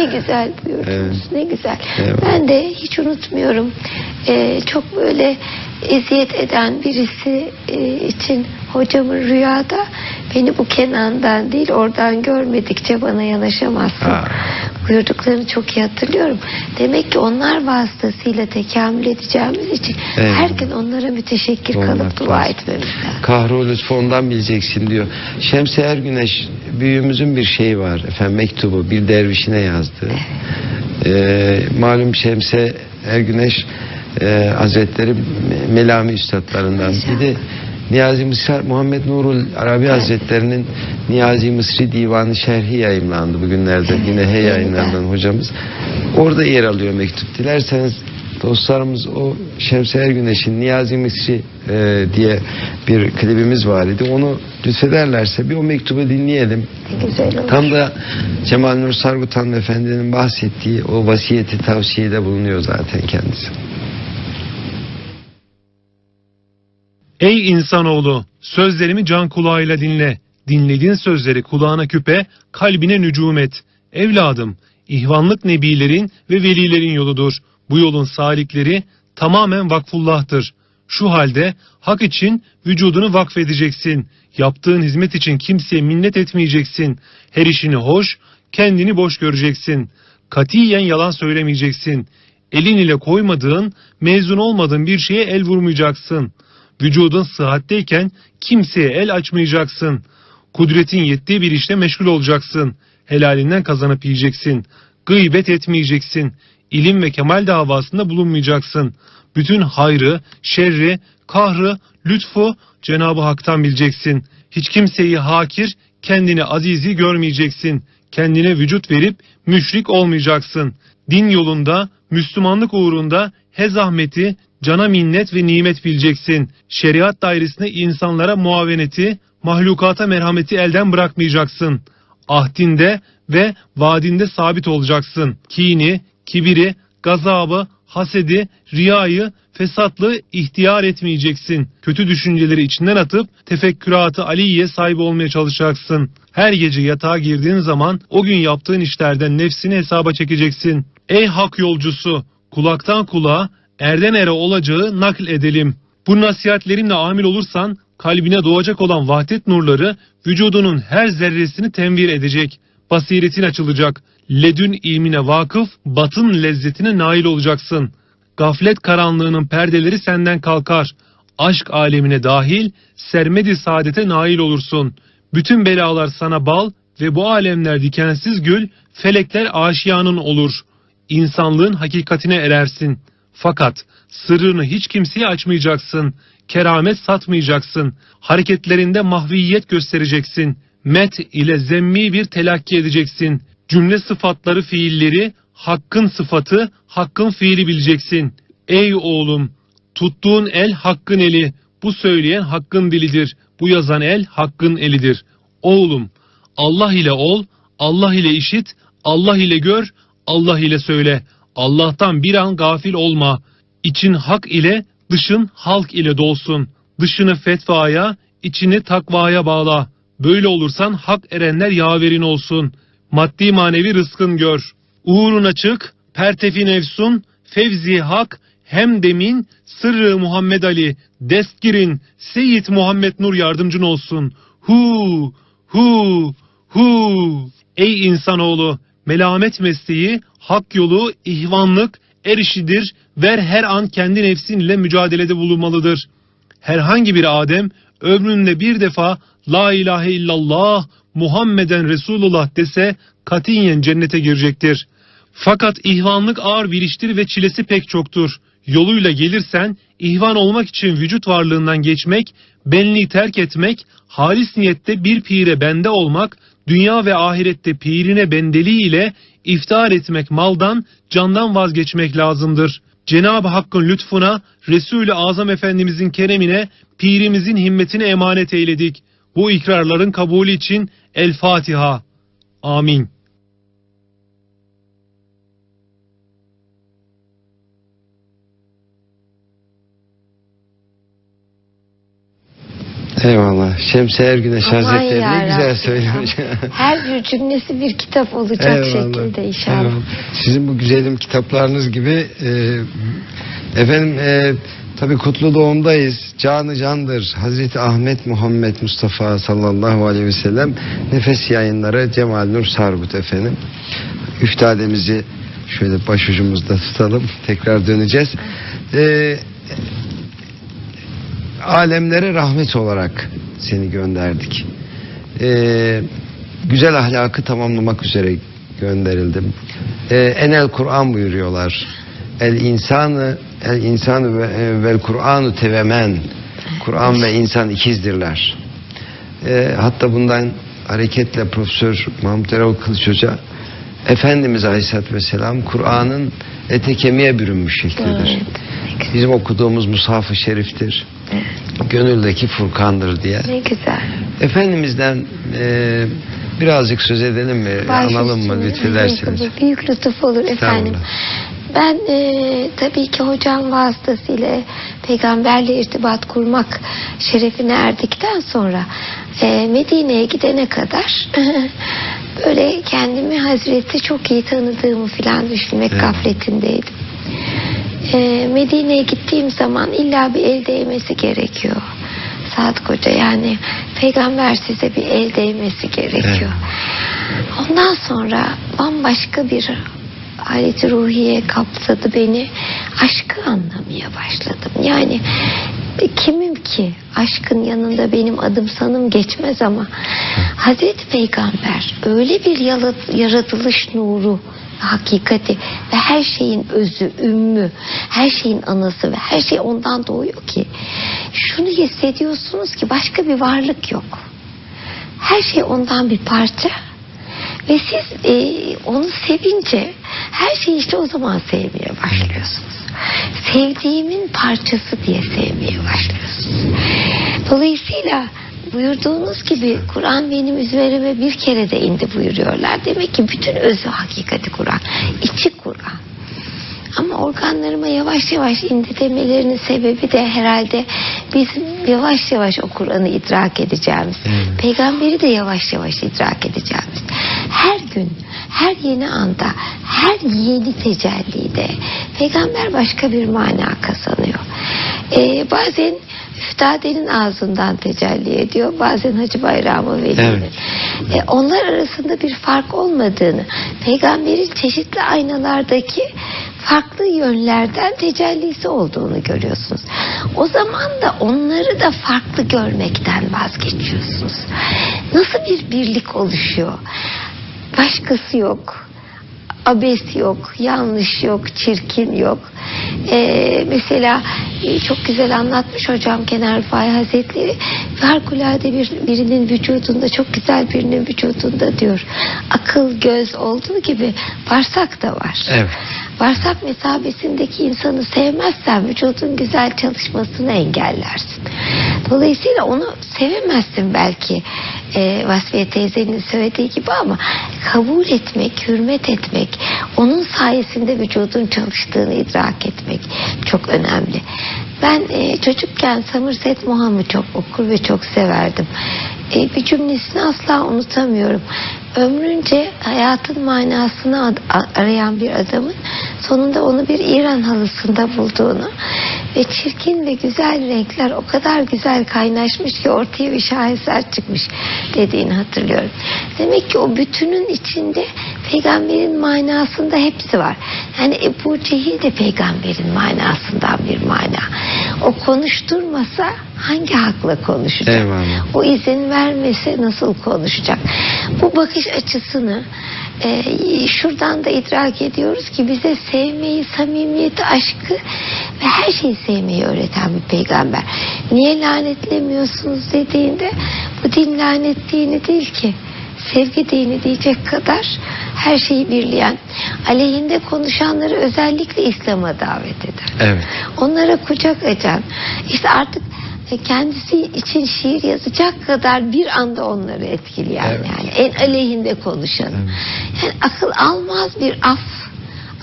Ne güzel buyurdunuz. Ne güzel. Evet. Ben de hiç unutmuyorum. Ee, çok böyle eziyet eden birisi e, için hocamın rüyada beni bu Kenan'dan değil oradan görmedikçe bana yanaşamazsın. Ha. Buyurduklarını çok iyi hatırlıyorum. Demek ki onlar vasıtasıyla tekamül edeceğimiz için Evet. her gün onlara müteşekkir Olmak kalıp dua lazım. etmemiz lazım. Kahru lütfu ondan bileceksin diyor. Şemsi Ergüneş büyüğümüzün bir şeyi var efendim mektubu bir dervişine yazdı. Ee, malum Şemsi Ergüneş e, Hazretleri Melami üstadlarından. Bir de Niyazi Mısri, Muhammed Nurul Arabi Hazretlerinin Niyazi Mısri Divanı Şerhi yayımlandı bugünlerde. Yine he yayınlanan hocamız. Orada yer alıyor mektup. Dilerseniz dostlarımız o Şemsi Ergüneş'in Niyazi Mısri e, diye bir klibimiz var idi. Onu lütfederlerse bir o mektubu dinleyelim. Güzel olur. Tam da Cemal Nur Sargutan Efendi'nin bahsettiği o vasiyeti tavsiyede bulunuyor zaten kendisi. Ey insanoğlu, sözlerimi can kulağıyla dinle. Dinlediğin sözleri kulağına küpe, kalbine nücum et. Evladım, ihvanlık nebilerin ve velilerin yoludur. Bu yolun salikleri tamamen vakfullah'tır. Şu halde hak için vücudunu vakfedeceksin. Yaptığın hizmet için kimseye minnet etmeyeceksin. Her işini hoş, kendini boş göreceksin. Katiyen yalan söylemeyeceksin. Elin ile koymadığın, mezun olmadığın bir şeye el vurmayacaksın. Vücudun sıhhatteyken kimseye el açmayacaksın. Kudretin yettiği bir işte meşgul olacaksın. Helalinden kazanıp yiyeceksin. Gıybet etmeyeceksin. İlim ve kemal davasında bulunmayacaksın. Bütün hayrı, şerri, kahrı, lütfu Cenab-ı Hak'tan bileceksin. Hiç kimseyi hakir, kendini azizi görmeyeceksin. Kendine vücut verip müşrik olmayacaksın. Din yolunda, Müslümanlık uğrunda he zahmeti, cana minnet ve nimet bileceksin. Şeriat dairesinde insanlara muaveneti, mahlukata merhameti elden bırakmayacaksın. Ahdinde ve vaadinde sabit olacaksın. Kini, kibiri, gazabı, hasedi, riyayı, fesatlığı ihtiyar etmeyeceksin. Kötü düşünceleri içinden atıp tefekküratı aliye sahibi olmaya çalışacaksın. Her gece yatağa girdiğin zaman o gün yaptığın işlerden nefsini hesaba çekeceksin. Ey hak yolcusu, kulaktan kulağa, erden ere olacağı nakl edelim. Bu nasihatlerimle amil olursan kalbine doğacak olan vahdet nurları vücudunun her zerresini tenvir edecek. Basiretin açılacak. Ledün ilmine vakıf, batın lezzetine nail olacaksın. Gaflet karanlığının perdeleri senden kalkar. Aşk alemine dahil, sermedi saadete nail olursun. Bütün belalar sana bal ve bu alemler dikensiz gül, felekler aşiyanın olur. İnsanlığın hakikatine erersin. Fakat sırrını hiç kimseye açmayacaksın. Keramet satmayacaksın. Hareketlerinde mahviyet göstereceksin. Met ile zemmi bir telakki edeceksin. Cümle sıfatları fiilleri, hakkın sıfatı, hakkın fiili bileceksin. Ey oğlum, tuttuğun el hakkın eli. Bu söyleyen hakkın dilidir. Bu yazan el hakkın elidir. Oğlum, Allah ile ol, Allah ile işit, Allah ile gör, Allah ile söyle. Allah'tan bir an gafil olma. İçin hak ile, dışın halk ile dolsun. Dışını fetvaya, içini takvaya bağla. Böyle olursan hak erenler yaverin olsun. Maddi manevi rızkın gör. Uğruna çık, pertefi nefsun, fevzi hak, hem demin, sırrı Muhammed Ali, destgirin, Seyyid Muhammed Nur yardımcın olsun. Hu, hu, hu. Ey insanoğlu, melamet mesleği, hak yolu, ihvanlık, erişidir, ver her an kendi nefsin ile mücadelede bulunmalıdır. Herhangi bir Adem ömründe bir defa La ilahe illallah Muhammeden Resulullah dese katiyen cennete girecektir. Fakat ihvanlık ağır bir iştir ve çilesi pek çoktur. Yoluyla gelirsen ihvan olmak için vücut varlığından geçmek, benliği terk etmek, halis niyette bir pire bende olmak, dünya ve ahirette pirine bendeliği ile iftihar etmek maldan, candan vazgeçmek lazımdır. Cenab-ı Hakk'ın lütfuna, Resul-i Azam Efendimizin keremine, pirimizin himmetine emanet eyledik. Bu ikrarların kabulü için El Fatiha. Amin. Eyvallah. Şemsi Ergüneş Aman Hazretleri ne yarabbim. güzel söylemiş. Her bir cümlesi bir kitap olacak şekilde inşallah. Eyvallah. Sizin bu güzelim kitaplarınız gibi e, efendim e, tabi kutlu doğumdayız. Canı candır. Hazreti Ahmet Muhammed Mustafa sallallahu aleyhi ve sellem nefes yayınları Cemal Nur Sargut efendim. Üftademizi şöyle başucumuzda tutalım. Tekrar döneceğiz. E, alemlere rahmet olarak seni gönderdik. Ee, güzel ahlakı tamamlamak üzere gönderildim. Ee, enel Kur'an buyuruyorlar. El insanı el insanı ve e, vel Kur'anu tevemen. Kur'an ve insan ikizdirler. Ee, hatta bundan hareketle Profesör Mahmut Erol Kılıç Hoca Efendimiz Aleyhisselatü Vesselam Kur'an'ın ete kemiğe bürünmüş şeklidir. Evet. Bizim okuduğumuz Mushaf-ı Şerif'tir. Gönüldeki Furkan'dır diye. Ne güzel. Efendimiz'den e, birazcık söz edelim mi? Baş Analım mı üstüne. lütfederseniz? Büyük, büyük lütuf olur efendim. Ben e, tabii ki hocam vasıtasıyla peygamberle irtibat kurmak şerefine erdikten sonra e, Medine'ye gidene kadar böyle kendimi Hazreti çok iyi tanıdığımı filan düşünmek Evet. gafletindeydim. E, Medine'ye gittiğim zaman illa bir el değmesi gerekiyor. Sadık Hoca yani peygamber size bir el değmesi gerekiyor. Ondan sonra bambaşka bir aleti ruhiye kapsadı beni. Aşkı anlamaya başladım. Yani kimim ki aşkın yanında benim adım sanım geçmez ama Hazreti Peygamber öyle bir yaratılış nuru hakikati ve her şeyin özü, ümmü, her şeyin anası ve her şey ondan doğuyor ki şunu hissediyorsunuz ki başka bir varlık yok. Her şey ondan bir parça ve siz e, onu sevince her şeyi işte o zaman sevmeye başlıyorsunuz. Sevdiğimin parçası diye sevmeye başlıyorsunuz. Dolayısıyla buyurduğunuz gibi Kur'an benim üzerime bir kere de indi buyuruyorlar. Demek ki bütün özü hakikati Kur'an. içi Kur'an. Ama organlarıma yavaş yavaş indi demelerinin sebebi de herhalde bizim yavaş yavaş o Kur'an'ı idrak edeceğimiz. Evet. Peygamberi de yavaş yavaş idrak edeceğimiz. Her gün, her yeni anda, her yeni tecellide peygamber başka bir mana kazanıyor. Ee, bazen Üftade'nin ağzından tecelli ediyor. Bazen Hacı Bayramı Veli'nin. Evet. E, onlar arasında bir fark olmadığını, peygamberin çeşitli aynalardaki farklı yönlerden tecellisi olduğunu görüyorsunuz. O zaman da onları da farklı görmekten vazgeçiyorsunuz. Nasıl bir birlik oluşuyor? Başkası yok. Abes yok, yanlış yok, çirkin yok. Ee, mesela e, çok güzel anlatmış hocam Kenar Rıfai Hazretleri. Harikulade bir, birinin vücudunda, çok güzel birinin vücudunda diyor. Akıl, göz olduğu gibi bağırsak da var. Evet. Bağırsak mesabesindeki insanı sevmezsen vücudun güzel çalışmasını engellersin. Dolayısıyla onu sevemezsin belki e, Vasfiye teyzenin söylediği gibi ama kabul etmek, hürmet etmek, onun sayesinde vücudun çalıştığını idrak etmek çok önemli. Ben e, çocukken Somerset Maugham çok okur ve çok severdim. E, bir cümlesini asla unutamıyorum. Ömrünce hayatın manasını arayan bir adamın sonunda onu bir İran halısında bulduğunu ve çirkin ve güzel renkler o kadar güzel kaynaşmış ki ortaya bir şaheser çıkmış dediğini hatırlıyorum. Demek ki o bütünün içinde peygamberin manasında hepsi var. Yani Ebu Cehil de peygamberin manasından bir mana. O konuşturmasa hangi hakla konuşacak? Eyvallah. O izin vermese nasıl konuşacak? Bu bakış açısını e, şuradan da idrak ediyoruz ki bize sevmeyi, samimiyeti, aşkı ve her şeyi sevmeyi öğreten bir peygamber. Niye lanetlemiyorsunuz dediğinde bu din lanet dini değil ki. Sevgi dini diyecek kadar her şeyi birleyen, aleyhinde konuşanları özellikle İslam'a davet eder. Evet. Onlara kucak açan, işte artık e, kendisi için şiir yazacak kadar bir anda onları etkileyen Evet. yani en aleyhinde konuşan. Yani akıl almaz bir af,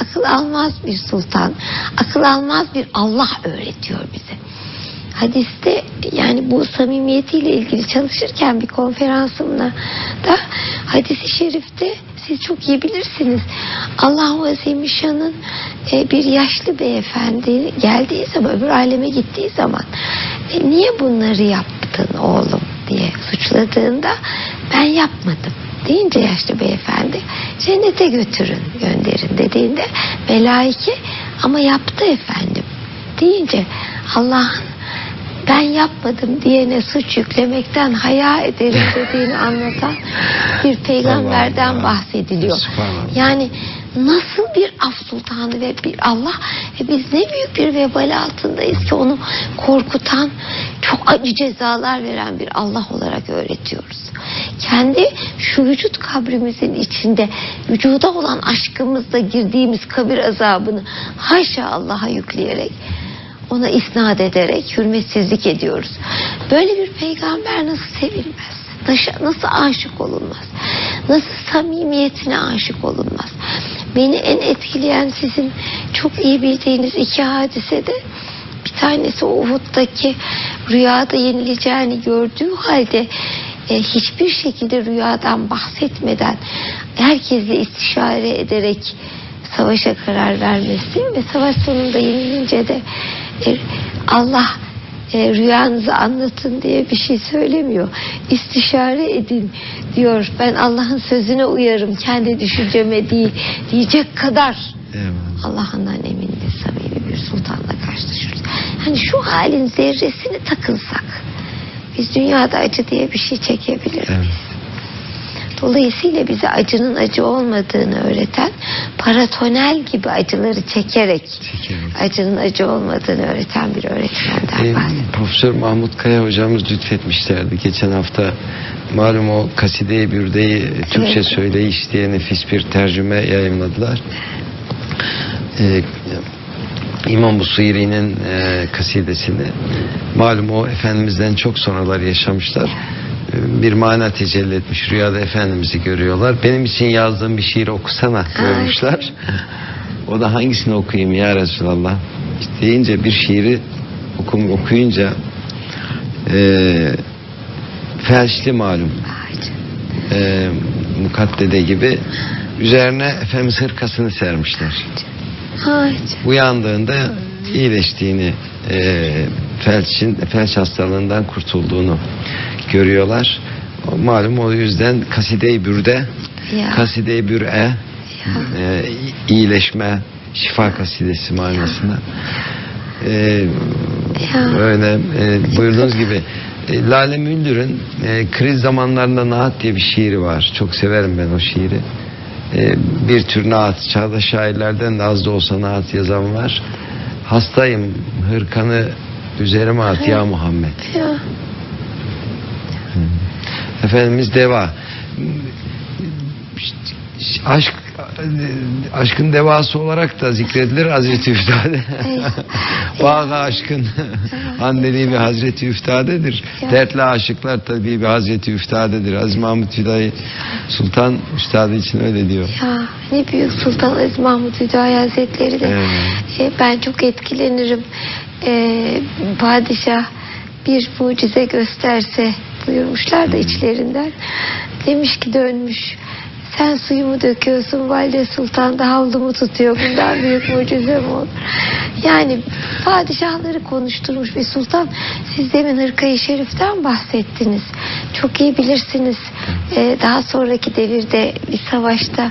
akıl almaz bir sultan, akıl almaz bir Allah öğretiyor bize. Hadiste yani bu samimiyetiyle ilgili çalışırken bir konferansımda da hadisi şerifte siz çok iyi bilirsiniz. Allahu Azimüşşan'ın e, bir yaşlı beyefendi geldiği zaman öbür aleme gittiği zaman e, niye bunları yaptın oğlum? diye suçladığında ben yapmadım. deyince yaşlı beyefendi cennete götürün gönderin. dediğinde melaike ama yaptı efendim. deyince Allah'ın ben yapmadım diyene suç yüklemekten haya ederim dediğini anlatan bir peygamberden bahsediliyor. Yani nasıl bir af sultanı ve bir Allah ve biz ne büyük bir vebal altındayız ki onu korkutan çok acı cezalar veren bir Allah olarak öğretiyoruz. Kendi şu vücut kabrimizin içinde vücuda olan aşkımızla girdiğimiz kabir azabını haşa Allah'a yükleyerek ona isnat ederek hürmetsizlik ediyoruz. Böyle bir peygamber nasıl sevilmez? Nasıl, aşık olunmaz? Nasıl samimiyetine aşık olunmaz? Beni en etkileyen sizin çok iyi bildiğiniz iki hadisede bir tanesi o Uhud'daki rüyada yenileceğini gördüğü halde e, hiçbir şekilde rüyadan bahsetmeden herkesle istişare ederek savaşa karar vermesi ve savaş sonunda yenilince de e, Allah e, rüyanızı anlatın diye bir şey söylemiyor. İstişare edin diyor. Ben Allah'ın sözüne uyarım kendi düşünceme değil diyecek kadar Eyvallah. Allah'ından emin ve samimi bir sultanla karşılaşıyoruz. Hani şu halin zerresini takılsak biz dünyada acı diye bir şey çekebilir Evet. Dolayısıyla bize acının acı olmadığını öğreten paratonel gibi acıları çekerek Çekerek. acının acı olmadığını öğreten bir öğretmenden Ee, bahsediyorum. Profesör Mahmut Kaya hocamız lütfetmişlerdi. Geçen hafta malum o kaside-i bürdeyi Türkçe Evet. söyleyiş diye nefis bir tercüme yayınladılar. Ee, İmam Busiri'nin e, kasidesini malum o Efendimiz'den çok sonralar yaşamışlar. Ee, Bir mana tecelli etmiş. Rüyada Efendimiz'i görüyorlar. Benim için yazdığım bir şiir okusana buyurmuşlar. O da hangisini okuyayım ya Resulallah? İşte deyince bir şiiri okum, okuyunca e, felçli malum e, mukaddede gibi üzerine Efendimiz hırkasını sermişler. Ay, Uyandığında iyileştiğini e, felçin felç hastalığından kurtulduğunu görüyorlar. Malum o yüzden kaside-i bürde kaside-i bür'e e, iyileşme şifa kasidesi manasında. E, Ya. böyle e, buyurduğunuz gibi e, Lale Müldür'ün e, kriz zamanlarında naat diye bir şiiri var. Çok severim ben o şiiri. E, bir tür naat, çağdaş şairlerden de az da olsa naat yazan var. Hastayım, hırkanı üzerime at ya Muhammed. ya. Efendimiz deva. Aşk aşkın devası olarak da zikredilir Hazreti Üftade. Vaga aşkın anneliği bir Hazreti Üftade'dir. Dertli aşıklar tabii bir Hazreti Üftade'dir. Aziz Mahmut Hüdayi Sultan Üstadı için öyle diyor. Ya ne büyük Sultan Aziz Mahmut Hüdayi Hazretleri de Evet. e, ben çok etkilenirim. E, padişah bir mucize gösterse buyurmuşlar da içlerinden. Demiş ki dönmüş. Sen suyumu döküyorsun valide sultan da havlumu tutuyor. Bundan büyük mucize mi olur? Yani padişahları konuşturmuş bir sultan. Siz demin hırkayı şeriften bahsettiniz. Çok iyi bilirsiniz. Ee, daha sonraki devirde bir savaşta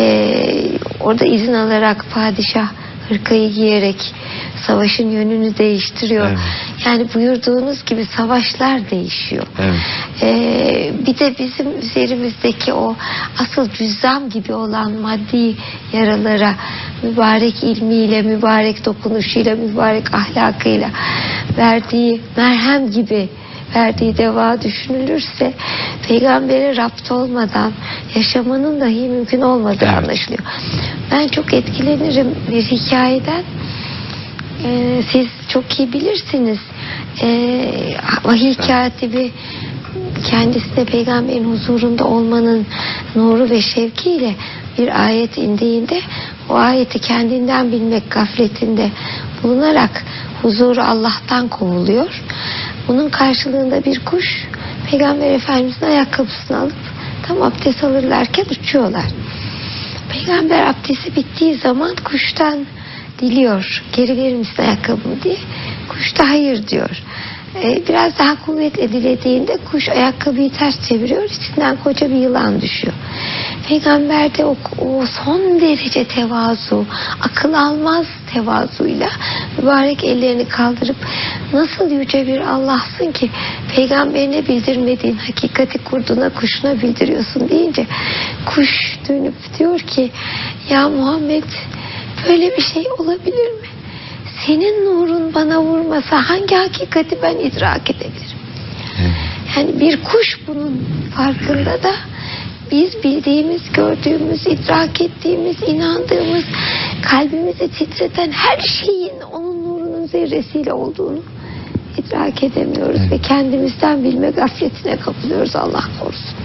ee, orada izin alarak padişah hırkayı giyerek savaşın yönünü değiştiriyor. Evet. Yani buyurduğunuz gibi savaşlar değişiyor. Evet. Ee, bir de bizim üzerimizdeki o asıl cüzzam gibi olan maddi yaralara mübarek ilmiyle, mübarek dokunuşuyla, mübarek ahlakıyla verdiği merhem gibi verdiği deva düşünülürse peygambere rapt olmadan yaşamanın dahi mümkün olmadığı Evet. anlaşılıyor. Ben çok etkilenirim bir hikayeden. Ee, siz çok iyi bilirsiniz. Ee, vahiy katibi kendisine peygamberin huzurunda olmanın nuru ve şevkiyle bir ayet indiğinde o ayeti kendinden bilmek gafletinde bulunarak huzuru Allah'tan kovuluyor. Bunun karşılığında bir kuş Peygamber Efendimiz'in ayakkabısını alıp tam abdest alırlarken uçuyorlar. Peygamber abdesti bittiği zaman kuştan diliyor. Geri verir misin ayakkabımı diye. Kuş da hayır diyor. Ee, biraz daha kuvvetle dilediğinde kuş ayakkabıyı ters çeviriyor. İçinden koca bir yılan düşüyor. Peygamber de o, o son derece tevazu, akıl almaz tevazuyla mübarek ellerini kaldırıp nasıl yüce bir Allah'sın ki peygamberine bildirmediğin hakikati kurduna kuşuna bildiriyorsun deyince kuş dönüp diyor ki ya Muhammed böyle bir şey olabilir mi? Senin nurun bana vurmasa hangi hakikati ben idrak edebilirim? Yani bir kuş bunun farkında da biz bildiğimiz, gördüğümüz, idrak ettiğimiz, inandığımız, kalbimizi titreten her şeyin onun nurunun zerresiyle olduğunu idrak edemiyoruz ve kendimizden bilme gafletine kapılıyoruz Allah korusun.